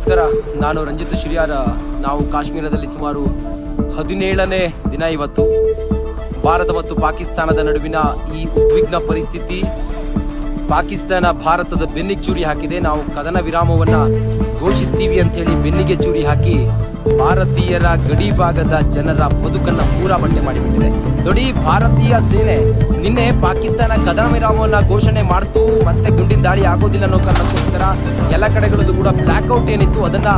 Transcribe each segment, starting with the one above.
ನಮಸ್ಕಾರ. ನಾನು ರಂಜಿತ್ ಶ್ರೀಯಾರ. ನಾವು ಕಾಶ್ಮೀರದಲ್ಲಿ ಸುಮಾರು ಹದಿನೇಳನೇ ದಿನ ಇವತ್ತು. ಭಾರತ ಮತ್ತು ಪಾಕಿಸ್ತಾನದ ನಡುವಿನ ಈ ಉದ್ವಿಗ್ನ ಪರಿಸ್ಥಿತಿ, ಪಾಕಿಸ್ತಾನ ಭಾರತದ ಬೆನ್ನಿಗೆ ಚೂರಿ ಹಾಕಿದೆ. ನಾವು ಕದನ ವಿರಾಮವನ್ನು ಘೋಷಿಸ್ತೀವಿ ಅಂತ ಹೇಳಿ ಬೆನ್ನಿಗೆ ಚೂರಿ ಹಾಕಿ ಭಾರತೀಯರ ಗಡಿ ಭಾಗದ ಜನರ ಬದುಕನ್ನು ಪೂರ ಬಂಡೆ ಮಾಡಿಬಿಟ್ಟಿದೆ. ನೋಡಿ, ಭಾರತೀಯ ಸೇನೆ ನಿನ್ನೆ ಪಾಕಿಸ್ತಾನ ಕದನ ವಿರಾಮವನ್ನ ಘೋಷಣೆ ಮಾಡ್ತು, ಮತ್ತೆ ಗುಂಡಿನ ದಾಳಿ ಆಗೋದಿಲ್ಲ ಅನ್ನೋ ಕಾರಣಕ್ಕೋಸ್ಕರ ಎಲ್ಲ ಕಡೆಗಳಲ್ಲೂ ಕೂಡ ಬ್ಲಾಕ್ಔಟ್ ಏನಿತ್ತು, ಅದನ್ನ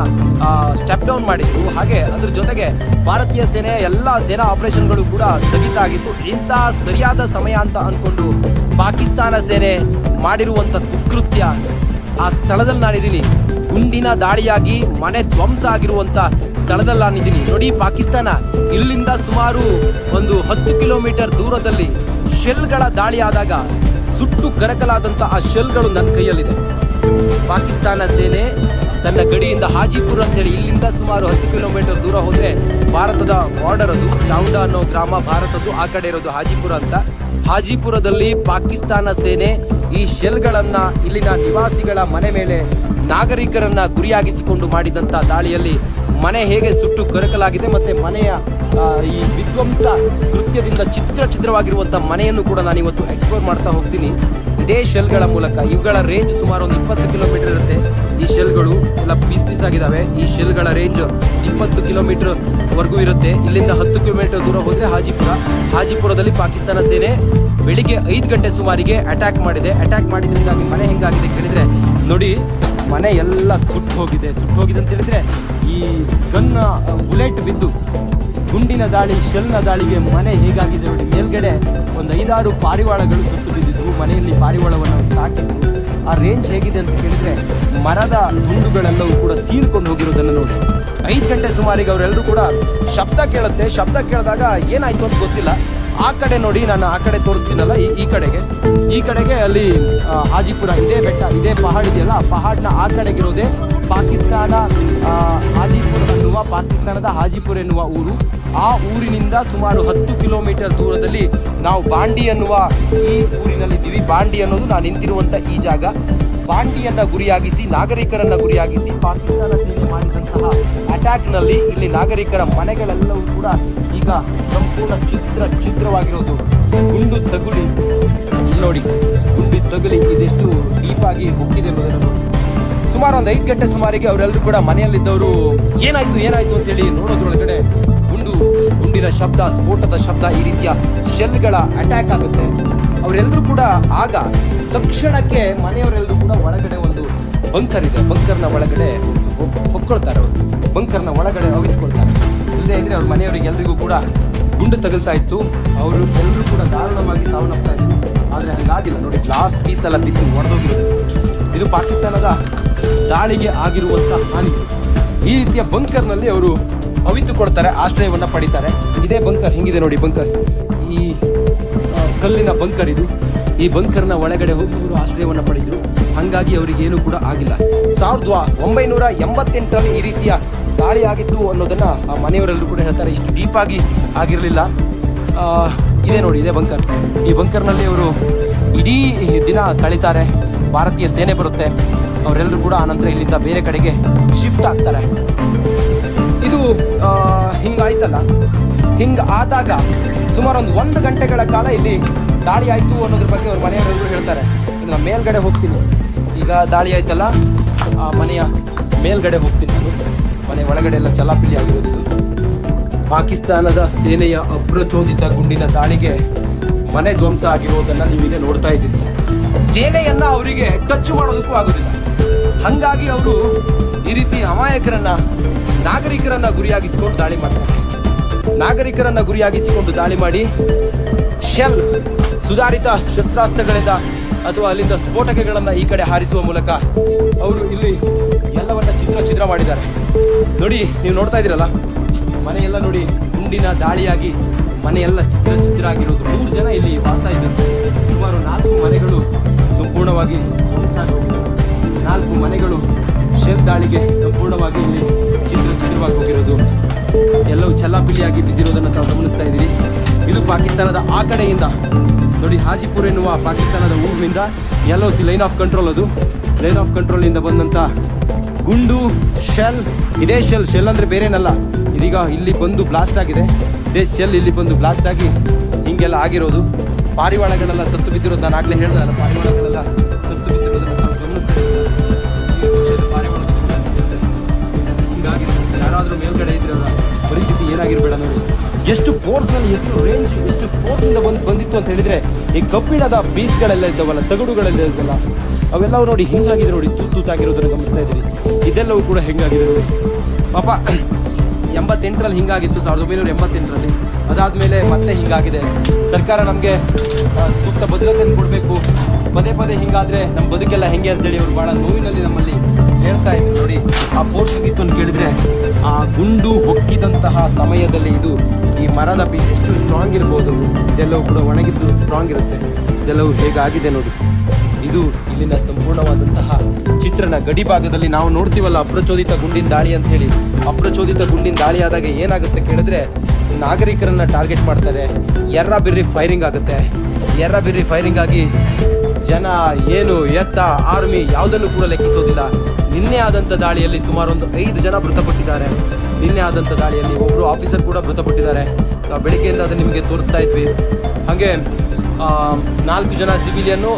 ಸ್ಟೆಪ್ ಡೌನ್ ಮಾಡಿದ್ರು. ಹಾಗೆ ಅದ್ರ ಜೊತೆಗೆ ಭಾರತೀಯ ಸೇನೆ ಎಲ್ಲ ಸೇನಾ ಆಪರೇಷನ್ಗಳು ಕೂಡ ಸ್ಥಗಿತ ಆಗಿತ್ತು. ಇಂಥ ಸರಿಯಾದ ಸಮಯ ಅಂತ ಅನ್ಕೊಂಡು ಪಾಕಿಸ್ತಾನ ಸೇನೆ ಮಾಡಿರುವಂತ ಕುಕೃತ್ಯ ಆ ಸ್ಥಳದಲ್ಲಿ ನಾನಿದ್ದೀನಿ. ಗುಂಡಿನ ದಾಳಿಯಾಗಿ ಮನೆ ಧ್ವಂಸ ಆಗಿರುವಂತ ಸ್ಥಳದಲ್ಲಿ ನಾನಿದ್ದೀನಿ ನೋಡಿ, ಪಾಕಿಸ್ತಾನ ಇಲ್ಲಿಂದ ಸುಮಾರು ಒಂದು ಹತ್ತು ಕಿಲೋಮೀಟರ್ ದೂರದಲ್ಲಿ ಶೆಲ್ಗಳ ದಾಳಿ ಆದಾಗ ಸುಟ್ಟು ಕರಕಲಾದಂತ ಆ ಶೆಲ್ಗಳು ನನ್ನ ಕೈಯಲ್ಲಿದೆ. ಪಾಕಿಸ್ತಾನ ಸೇನೆ ತನ್ನ ಗಡಿಯಿಂದ ಹಾಜಿಪುರ ಅಂತೇಳಿ ಇಲ್ಲಿಂದ ಸುಮಾರು ಹತ್ತು ಕಿಲೋಮೀಟರ್ ದೂರ ಹೋದರೆ ಭಾರತದ ಬಾರ್ಡರ್ ಅದು, ಚಾವುಂಡ ಅನ್ನೋ ಗ್ರಾಮ ಭಾರತದ್ದು, ಆ ಕಡೆ ಇರೋದು ಹಾಜಿಪುರ ಅಂತ. ಹಾಜಿಪುರದಲ್ಲಿ ಪಾಕಿಸ್ತಾನ ಸೇನೆ ಈ ಶೆಲ್ಗಳನ್ನು ಇಲ್ಲಿನ ನಿವಾಸಿಗಳ ಮನೆ ಮೇಲೆ ನಾಗರಿಕರನ್ನ ಗುರಿಯಾಗಿಸಿಕೊಂಡು ಮಾಡಿದಂತ ದಾಳಿಯಲ್ಲಿ ಮನೆ ಹೇಗೆ ಸುಟ್ಟು ಕರಕಲಾಗಿದೆ ಮತ್ತೆ ಮನೆಯ ಈ ವಿಧ್ವಂಸ ಕೃತ್ಯದಿಂದ ಚಿತ್ರ ಚಿತ್ರವಾಗಿರುವಂಥ ಮನೆಯನ್ನು ಕೂಡ ನಾನು ಇವತ್ತು ಎಕ್ಸ್ಪ್ಲೋರ್ ಮಾಡ್ತಾ ಹೋಗ್ತೀನಿ. ಇದೇ ಶೆಲ್ಗಳ ಮೂಲಕ, ಇವುಗಳ ರೇಂಜ್ ಸುಮಾರು ಒಂದು ಇಪ್ಪತ್ತು ಕಿಲೋಮೀಟರ್ ಇರುತ್ತೆ. ಈ ಶೆಲ್ಗಳು ಎಲ್ಲ ಪೀಸ್ ಪೀಸ್ ಆಗಿದ್ದಾವೆ ಈ ಶೆಲ್ಗಳ ರೇಂಜ್ ಇಪ್ಪತ್ತು ಕಿಲೋಮೀಟರ್ ವರೆಗೂ ಇರುತ್ತೆ. ಇಲ್ಲಿಂದ ಹತ್ತು ಕಿಲೋಮೀಟರ್ ದೂರ ಹೋದ್ರೆ ಹಾಜಿಪುರ. ಹಾಜಿಪುರದಲ್ಲಿ ಪಾಕಿಸ್ತಾನ ಸೇನೆ ಬೆಳಿಗ್ಗೆ ಐದು ಗಂಟೆ ಸುಮಾರಿಗೆ ಅಟ್ಯಾಕ್ ಮಾಡಿದೆ. ಅಟ್ಯಾಕ್ ಮಾಡಿದ್ರಿಂದಾಗಿ ಮನೆ ಹೆಂಗಾಗಿದೆ ಕೇಳಿದರೆ, ನೋಡಿ ಮನೆ ಎಲ್ಲ ಸುಟ್ಟು ಹೋಗಿದೆ ಸುಟ್ಟು ಹೋಗಿದೆ ಅಂತ ಹೇಳಿದ್ರೆ ಈ ಗನ್ನ ಬುಲೆಟ್ ಬಿದ್ದು ಗುಂಡಿನ ದಾಳಿ, ಶೆಲ್ನ ದಾಳಿಗೆ ಮನೆ ಹೇಗಾಗಿದೆ ನೋಡಿ. ಮೇಲ್ಗಡೆ ಒಂದು ಐದಾರು ಪಾರಿವಾಳಗಳು ಸುತ್ತು ಬಿದ್ದಿದ್ವು. ಮನೆಯಲ್ಲಿ ಪಾರಿವಾಳವನ್ನು ಸಾಕಿದ್ವು ಆ ರೇಂಜ್ ಹೇಗಿದೆ ಅಂತ ಕೇಳಿದ್ರೆ ಮರದ ಗುಂಡುಗಳೆಲ್ಲವೂ ಕೂಡ ಸೀರ್ಕೊಂಡು ಹೋಗಿರೋದನ್ನು ನೋಡಿ. ಐದು ಗಂಟೆ ಸುಮಾರಿಗೆ ಅವರೆಲ್ಲರೂ ಕೂಡ ಶಬ್ದ ಕೇಳುತ್ತೆ. ಶಬ್ದ ಕೇಳಿದಾಗ ಏನಾಯ್ತು ಅಂತ ಗೊತ್ತಿಲ್ಲ. ಆ ಕಡೆ ನೋಡಿ ನಾನು ಆ ಕಡೆ ತೋರಿಸ್ತೀನಲ್ಲ, ಈ ಕಡೆಗೆ. ಈ ಕಡೆಗೆ ಅಲ್ಲಿ ಹಾಜಿಪುರ ಇದೇ, ಬೆಟ್ಟ ಇದೇ, ಪಹಾಡ್ ಇದೆಯಲ್ಲ ಪಹಾಡ್ನ ಆ ಕಡೆಗಿರೋದೇ ಪಾಕಿಸ್ತಾನ ಹಾಜಿಪುರ ಎನ್ನುವ ಪಾಕಿಸ್ತಾನದ ಹಾಜಿಪುರ ಎನ್ನುವ ಊರು. ಆ ಊರಿನಿಂದ ಸುಮಾರು ಹತ್ತು ಕಿಲೋಮೀಟರ್ ದೂರದಲ್ಲಿ ನಾವು ಬಾಂಡಿ ಅನ್ನುವ ಈ ಊರಿನಲ್ಲಿದ್ದೀವಿ. ಬಾಂಡಿ ಅನ್ನೋದು ನಾನು ನಿಂತಿರುವಂಥ ಈ ಜಾಗ. ಬಾಂಡಿಯನ್ನ ಗುರಿಯಾಗಿಸಿ, ನಾಗರಿಕರನ್ನ ಗುರಿಯಾಗಿಸಿ ಪಾಕಿಸ್ತಾನ ಸೇನೆ ಮಾಡಿದಂತಹ ಅಟ್ಯಾಕ್ನಲ್ಲಿ ಇಲ್ಲಿ ನಾಗರಿಕರ ಮನೆಗಳೆಲ್ಲವೂ ಕೂಡ ಈಗ ಸಂಪೂರ್ಣ ಚಿತ್ರ ಚಿತ್ರವಾಗಿರೋದು. ಗುಂಡು ತಗುಲಿ. ನೋಡಿ, ಗುಂಡಿ ತಗುಲಿ ಇದೆಷ್ಟು ಡೀಪ್ ಆಗಿ ಹೋಗಿದೆ ಅನ್ನೋದನ್ನು. ಸುಮಾರು ಒಂದು ಐದು ಗಂಟೆ ಸುಮಾರಿಗೆ ಅವರೆಲ್ಲರೂ ಕೂಡ ಮನೆಯಲ್ಲಿದ್ದವರು, ಏನಾಯ್ತು ಏನಾಯ್ತು? ಅಂತೇಳಿ ನೋಡೋದ್ರೊಳಗಡೆ ಗುಂಡು, ಗುಂಡಿನ ಶಬ್ದ, ಸ್ಫೋಟದ ಶಬ್ದ ಈ ರೀತಿಯ ಶೆಲ್ಗಳ ಅಟ್ಯಾಕ್ ಆಗುತ್ತೆ. ಅವರೆಲ್ಲರೂ ಕೂಡ ಆಗ ತಕ್ಷಣಕ್ಕೆ ಮನೆಯವರೆಲ್ಲರೂ ಕೂಡ ಒಳಗಡೆ ಒಂದು ಬಂಕರ್ ಇದೆ. ಬಂಕರ್ನ ಒಳಗಡೆ ಹೊಕ್ಕೊಳ್ತಾರೆ ಅವರು. ಬಂಕರ್ನ ಒಳಗಡೆ ಅವಿತ್ಕೊಳ್ತಾರೆ. ಇಲ್ಲದೆ ಇದ್ರೆ ಅವ್ರ ಮನೆಯವರಿಗೆ ಎಲ್ರಿಗೂ ಕೂಡ ಗುಂಡು ತಗಲ್ತಾ ಇತ್ತು. ಅವರು ಎಲ್ಲರೂ ಕೂಡ ದಾರುಣವಾಗಿ ಸಾವನ್ನಪ್ತಾ ಇದ್ರು. ಆದರೆ ಹಂಗಾಗಿಲ್ಲ. ನೋಡಿ ಗ್ಲಾಸ್ ಪೀಸ್ ಎಲ್ಲ ಬಿದ್ದು ಒಡೆದೋಗಿರೋದು. ಇದು ಪಾಕಿಸ್ತಾನದ ದಾಳಿಗೆ ಆಗಿರುವಂತ ಹಾನಿ. ಈ ರೀತಿಯ ಬಂಕರ್ನಲ್ಲಿ ಅವರು ಅವಿತುಕೊಳ್ತಾರೆ, ಆಶ್ರಯವನ್ನು ಪಡಿತಾರೆ. ಇದೇ ಬಂಕರ್ ಹಿಂಗಿದೆ ನೋಡಿ ಬಂಕರ್ ಈ ಕಲ್ಲಿನ ಬಂಕರ್ ಇದು. ಈ ಬಂಕರ್ನ ಒಳಗಡೆ ಹೋಗಿ ಇವರು ಆಶ್ರಯವನ್ನ ಪಡೆದ್ರು. ಹಂಗಾಗಿ ಅವರಿಗೆ ಏನು ಕೂಡ ಆಗಿಲ್ಲ. ಸಾವಿರದ ಒಂಬೈನೂರ ಎಂಬತ್ತೆಂಟರಲ್ಲಿ ಈ ರೀತಿಯ ದಾಳಿ ಆಗಿತ್ತು ಅನ್ನೋದನ್ನ ಆ ಮನೆಯವರೆಲ್ಲರೂ ಕೂಡ ಹೇಳ್ತಾರೆ. ಇಷ್ಟು ಡೀಪ್ ಆಗಿ ಆಗಿರಲಿಲ್ಲ. ಆ, ಇದೆ ನೋಡಿ ಇದೆ ಬಂಕರ್ ಈ ಬಂಕರ್ನಲ್ಲಿ ಅವರು ಇಡೀ ದಿನ ಕಳೀತಾರೆ. ಭಾರತೀಯ ಸೇನೆ ಬರುತ್ತೆ. ಅವರೆಲ್ಲರೂ ಕೂಡ ಆನಂತರ ಇಲ್ಲಿಂದ ಬೇರೆ ಕಡೆಗೆ ಶಿಫ್ಟ್ ಆಗ್ತಾರೆ. ಇದು ಆ, ಹಿಂಗಾಯ್ತಲ್ಲ. ಹಿಂಗ ಆದಾಗ ಸುಮಾರು ಒಂದು ಒಂದು ಗಂಟೆಗಳ ಕಾಲ ಇಲ್ಲಿ ದಾಳಿ ಆಯಿತು ಅನ್ನೋದ್ರ ಬಗ್ಗೆ ಅವ್ರ ಮನೆಯವರೆಲ್ಲರೂ ಹೇಳ್ತಾರೆ. ಇನ್ನು ನಾನು ಮೇಲ್ಗಡೆ ಹೋಗ್ತೀನಿ. ಈಗ ದಾಳಿ ಆಯ್ತಲ್ಲ, ಆ ಮನೆಯ ಮೇಲ್ಗಡೆ ಹೋಗ್ತೀನಿ ನಾನು. ಮನೆ ಒಳಗಡೆ ಎಲ್ಲ ಚಲಾಪಿಲಿ ಆಗಿರೋದು. ಪಾಕಿಸ್ತಾನದ ಸೇನೆಯ ಅಪ್ರಚೋದಿತ ಗುಂಡಿನ ದಾಳಿಗೆ ಮನೆ ಧ್ವಂಸ ಆಗಿರೋದನ್ನ ನೀವೀಗ ನೋಡ್ತಾ ಇದ್ದೀರಿ. ಸೇನೆಯನ್ನು ಅವರಿಗೆ ಟಚ್ ಮಾಡೋದಕ್ಕೂ ಆಗೋದಿಲ್ಲ. ಹಂಗಾಗಿ ಅವರು ಈ ರೀತಿ ಅಮಾಯಕರನ್ನ, ನಾಗರಿಕರನ್ನ ಗುರಿಯಾಗಿಸ್ಕೊಂಡು ದಾಳಿ ಮಾಡ್ತಾರೆ. ನಾಗರಿಕರನ್ನ ಗುರಿಯಾಗಿಸಿಕೊಂಡು ದಾಳಿ ಮಾಡಿ ಶೆಲ್, ಸುಧಾರಿತ ಶಸ್ತ್ರಾಸ್ತ್ರಗಳಿಂದ ಅಥವಾ ಅಲ್ಲಿಂದ ಸ್ಫೋಟಕಗಳನ್ನ ಈ ಕಡೆ ಹಾರಿಸುವ ಮೂಲಕ ಅವರು ಇಲ್ಲಿ ಎಲ್ಲವನ್ನ ಚಿತ್ರ ಚಿತ್ರ ಮಾಡಿದ್ದಾರೆ. ನೋಡಿ, ನೀವು ನೋಡ್ತಾ ಇದ್ದೀರಲ್ಲ, ಮನೆಯೆಲ್ಲ ನೋಡಿ ಗುಂಡಿನ ದಾಳಿಯಾಗಿ ಮನೆಯೆಲ್ಲ ಚಿತ್ರ ಚಿತ್ರ ಆಗಿರೋದು. ಮೂರು ಜನ ಇಲ್ಲಿ ವಾಸ ಇದ್ದಾರೆ. ಸುಮಾರು ನಾಲ್ಕು ಮನೆಗಳು ಸಂಪೂರ್ಣವಾಗಿ ಆಗಿ ನಾಲ್ಕು ಮನೆಗಳು ಶೆಲ್ ದಾಳಿಗೆ ಸಂಪೂರ್ಣವಾಗಿ ಇಲ್ಲಿ ಚಿತ್ರ ಚಿತ್ರವಾಗಿ ಹೋಗಿರೋದು. ಎಲ್ಲವೂ ಚಲ್ಲಾಪಿಲಿಯಾಗಿ ಬಿದ್ದಿರೋದನ್ನು ತಾವು ಗಮನಿಸ್ತಾ ಇದ್ದೀರಿ. ಇದು ಪಾಕಿಸ್ತಾನದ ಆ ಕಡೆಯಿಂದ. ನೋಡಿ, ಹಾಜಿಪುರ್ ಎನ್ನುವ ಪಾಕಿಸ್ತಾನದ ಊರಿನಿಂದ ಎಲ್ಲೋ ಸಿ ಲೈನ್ ಆಫ್ ಕಂಟ್ರೋಲ್ ಅದು. ಲೈನ್ ಆಫ್ ಕಂಟ್ರೋಲಿಂದ ಬಂದಂಥ ಗುಂಡು, ಶೆಲ್, ಇದೇ ಶೆಲ್ ಶೆಲ್ ಅಂದರೆ ಬೇರೇನಲ್ಲ. ಇದೀಗ ಇಲ್ಲಿ ಬಂದು ಬ್ಲಾಸ್ಟ್ ಆಗಿದೆ. ಇದೇ ಶೆಲ್ ಇಲ್ಲಿ ಬಂದು ಬ್ಲಾಸ್ಟ್ ಆಗಿ ಹಿಂಗೆಲ್ಲ ಆಗಿರೋದು. ಪಾರಿವಾಳಗಳೆಲ್ಲ ಸತ್ತು ಬಿದ್ದಿರೋದು ನಾನು ಆಗಲೇ ಹೇಳ್ದಲ್ಲ ಪಾರಿವಾಳಗಳೆಲ್ಲ ಯಾರಾದರೂ ಮೇಲ್ಗಡೆ ಪರಿಸ್ಥಿತಿ ಏನಾಗಿರ್ಬೇಡ ನೋಡಿ. ಎಷ್ಟು ಫೋರ್ಸ್ನಲ್ಲಿ ಎಷ್ಟು ರೇಂಜ್ ಎಷ್ಟು ಫೋರ್ಸಿಂದ ಬಂದು ಬಂದಿತ್ತು ಅಂತ ಹೇಳಿದ್ರೆ, ಈ ಕಬ್ಬಿಣದ ಪೀಸ್ಗಳೆಲ್ಲ ಇದ್ದಾವಲ್ಲ, ತಗಡುಗಳೆಲ್ಲ ಇದ್ದಲ್ಲ ಅವೆಲ್ಲವೂ ನೋಡಿ ಹಿಂಗಾಗಿದೆ ನೋಡಿ ತೂತು ತೂತಾಗಿರೋದನ್ನ ಗಮನಿಸ್ತಾ ಇದ್ದೀರಿ. ಇದೆಲ್ಲವೂ ಕೂಡ ಹೆಂಗಾಗಿದೆ ನೋಡಿ. ಪಾಪ, ಎಂಬತ್ತೆಂಟರಲ್ಲಿ ಹಿಂಗಾಗಿತ್ತು, ಸಾವಿರದ ಒಂಬೈನೂರ ಎಂಬತ್ತೆಂಟರಲ್ಲಿ. ಅದಾದಮೇಲೆ ಮತ್ತೆ ಹಿಂಗಾಗಿದೆ. ಸರ್ಕಾರ ನಮಗೆ ಸೂಕ್ತ ಭದ್ರತೆಯನ್ನು ಕೊಡಬೇಕು. ಪದೇ ಪದೇ ಹಿಂಗಾದ್ರೆ ನಮ್ಮ ಬದುಕೆಲ್ಲ ಹೆಂಗೆ ಅಂತೇಳಿ ಅವರು ಭಾಳ ನೋವಿನಲ್ಲಿ ನಮ್ಮಲ್ಲಿ ಹೇಳ್ತಾ ಇದ್ರು ನೋಡಿ, ಆ ಫೋರ್ಸ್ ಅಂತ ಕೇಳಿದ್ರೆ, ಆ ಗುಂಡು ಹೊಕ್ಕಿದಂತಹ ಸಮಯದಲ್ಲಿ ಇದು ಈ ಮರದ ಬೀಜ ಎಷ್ಟು ಸ್ಟ್ರಾಂಗ್ ಇರ್ಬೋದು, ಇದೆಲ್ಲವೂ ಕೂಡ ಒಣಗಿದ್ದು ಸ್ಟ್ರಾಂಗ್ ಇರುತ್ತೆ. ಇದೆಲ್ಲವೂ ಹೇಗಾಗಿದೆ ನೋಡಿ. ಇದು ಇಲ್ಲಿನ ಸಂಪೂರ್ಣವಾದಂತಹ ಚಿತ್ರಣ. ಗಡಿ ಭಾಗದಲ್ಲಿ ನಾವು ನೋಡ್ತೀವಲ್ಲ, ಅಪ್ರಚೋದಿತ ಗುಂಡಿನ ದಾಳಿ ಅಂತ ಹೇಳಿ. ಅಪ್ರಚೋದಿತ ಗುಂಡಿನ ದಾಳಿ ಆದಾಗ ಏನಾಗುತ್ತೆ ಕೇಳಿದ್ರೆ, ನಾಗರಿಕರನ್ನ ಟಾರ್ಗೆಟ್ ಮಾಡ್ತಾರೆ. ಎರ್ರ ಬಿರ್ರಿ ಫೈರಿಂಗ್ ಆಗುತ್ತೆ. ಎರ್ರ ಬಿರ್ರಿ ಫೈರಿಂಗ್ ಆಗಿ ಜನ ಏನು ಎತ್ತ ಆರ್ಮಿ ಯಾವುದನ್ನು ಕೂಡ ಲೆಕ್ಕಿಸೋದಿಲ್ಲ. ನಿನ್ನೆ ಆದಂಥ ದಾಳಿಯಲ್ಲಿ ಸುಮಾರು ಒಂದು ಐದು ಜನ ಮೃತಪಟ್ಟಿದ್ದಾರೆ. ನಿನ್ನೆ ಆದಂಥ ದಾಳಿಯಲ್ಲಿ ಒಬ್ಬರು ಆಫೀಸರ್ ಕೂಡ ಮೃತಪಟ್ಟಿದ್ದಾರೆ. ನಾವು ಬೆಳಿಗ್ಗೆಯಿಂದ ಅದನ್ನು ನಿಮಗೆ ತೋರಿಸ್ತಾ ಇದ್ವಿ. ಹಾಗೆ ನಾಲ್ಕು ಜನ ಸಿವಿಲಿಯನ್ನು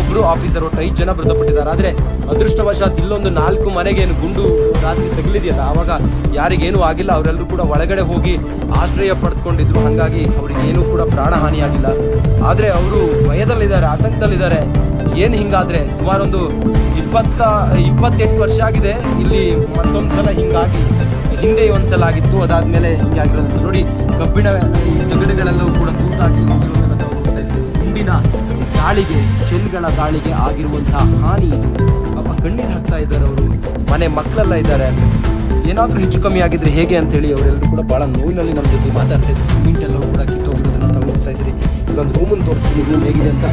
ಒಬ್ಬರು ಆಫೀಸರ್, ಒಟ್ಟು ಐದು ಜನ ಮೃತಪಟ್ಟಿದ್ದಾರೆ. ಆದರೆ ಅದೃಷ್ಟವಶಾತ್ ಇಲ್ಲೊಂದು ನಾಲ್ಕು ಮನೆಗೆ ಗುಂಡು ರಾತ್ರಿ ತಗಲಿದೆಯಲ್ಲ, ಆವಾಗ ಯಾರಿಗೇನು ಆಗಿಲ್ಲ. ಅವರೆಲ್ಲರೂ ಕೂಡ ಒಳಗಡೆ ಹೋಗಿ ಆಶ್ರಯ ಪಡೆದುಕೊಂಡಿದ್ರು ಹಾಗಾಗಿ ಅವರಿಗೆ ಏನೂ ಕೂಡ ಪ್ರಾಣಹಾನಿಯಾಗಿಲ್ಲ. ಆದರೆ ಅವರು ಭಯದಲ್ಲಿದ್ದಾರೆ ಆತಂಕದಲ್ಲಿದ್ದಾರೆ. ಏನು ಹಿಂಗಾದರೆ? ಸುಮಾರೊಂದು ಇಪ್ಪತ್ತ, ಇಪ್ಪತ್ತೆಂಟು ವರ್ಷ ಆಗಿದೆ. ಇಲ್ಲಿ ಮತ್ತೊಂದು ಸಲ ಹಿಂಗಾಗಿ, ಹಿಂದೆ ಒಂದ್ಸಲ ಆಗಿತ್ತು. ಅದಾದ್ಮೇಲೆ ಹಿಂಗಾಗಿರೋದು ನೋಡಿ ಕಬ್ಬಿಣ ತಗಡುಗಳೆಲ್ಲವೂ ಕೂಡ ತೂತಾಗಿ ಇದ್ದೀವಿ. ಗುಂಡಿನ ದಾಳಿಗೆ ಶೆಲ್ಗಳ ದಾಳಿಗೆ ಆಗಿರುವಂತಹ ಹಾನಿ ಇದು. ಪಾಪ ಕಣ್ಣೀರು ಹಾಕ್ತಾ ಇದ್ದಾರೆ ಅವರು. ಮನೆ ಮಕ್ಕಳೆಲ್ಲ ಇದ್ದಾರೆ. ಏನಾದರೂ ಹೆಚ್ಚು ಕಮ್ಮಿ ಆಗಿದ್ರೆ ಹೇಗೆ ಅಂತೇಳಿ ಅವರೆಲ್ಲರೂ ಕೂಡ ಭಾಳ ನೋವಿನಲ್ಲಿ ನಮ್ಮ ಜೊತೆ ಮಾತಾಡ್ತಾ ಇದ್ರು ಸಿಮೆಂಟ್ ಎಲ್ಲರೂ ಕೂಡ ಕಿತ್ತೋಗಿರೋದನ್ನ ತಾವು ನೋಡ್ತಾ ಇದ್ರಿ ಇಲ್ಲೊಂದು ರೂಮನ್ನು ತೋರಿಸ್ತೀನಿ. ರೂಮ್ ಹೇಗಿದೆ ಅಂತ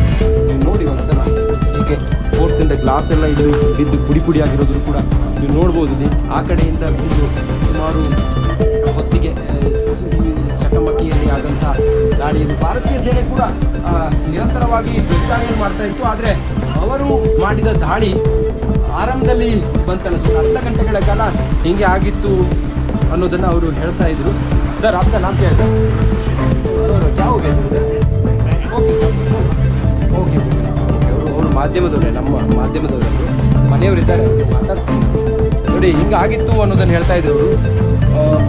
ನೀವು ನೋಡಿ ಒಂದ್ಸಲ. ಹೀಗೆ ಫೋರ್ತಿಂದ ಗ್ಲಾಸ್ ಎಲ್ಲ ಇದು ಬಿದ್ದು ಪುಡಿ ಪುಡಿ ಆಗಿರೋದ್ರು ಕೂಡ ನೀವು ನೋಡ್ಬೋದು. ಆ ಕಡೆಯಿಂದ ಬಿದ್ದು ಸುಮಾರು ಹೊತ್ತಿಗೆ ಆದಂಥ ದಾಳಿಯನ್ನು ಭಾರತೀಯ ಸೇನೆ ಕೂಡ ನಿರಂತರವಾಗಿ ವಿಚಾರಣೆ ಮಾಡ್ತಾ ಇತ್ತು. ಆದರೆ ಅವರು ಮಾಡಿದ ದಾಳಿ ಆರಂಭದಲ್ಲಿ ಬಂತನಿಸುತ್ತೆ ಅರ್ಧ ಗಂಟೆಗಳ ಕಾಲ ಹಿಂಗೆ ಆಗಿತ್ತು ಅನ್ನೋದನ್ನ ಅವರು ಹೇಳ್ತಾ ಇದ್ರು. ಸರ್ ಅಂತ ನಾನು ಕೇಳ್ತೇನೆ ಸರ್ ಓಕೆ. ಅವರು ಅವರು ಮಾಧ್ಯಮದವರೇ, ನಮ್ಮ ಮಾಧ್ಯಮದವರೇ ಮನೆಯವರಿದ್ದಾರೆ ಅವ್ರಿಗೆ ಮಾತಾಡ್ತೀನಿ ನೋಡಿ, ಹಿಂಗಾಗಿತ್ತು ಅನ್ನೋದನ್ನು ಹೇಳ್ತಾ ಇದ್ರು ಅವರು.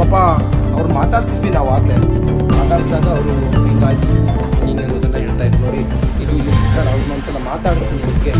ಪಾಪ, ಅವ್ರು ಮಾತಾಡ್ಸಿದ್ವಿ ನಾವು ಆಗ್ಲೇ ಮಾತಾಡಿದಾಗ ಅವರು ಹಿಂಗಾಗಿ ಹಿಂಗೆ ಅನ್ನೋದನ್ನು ಹೇಳ್ತಾ ಇದ್ರು ನೋಡಿ. ಇದು ಇಷ್ಟು ನಾನು ಮಾತಾಡ್ತೀನಿ ನಿಮಗೆ.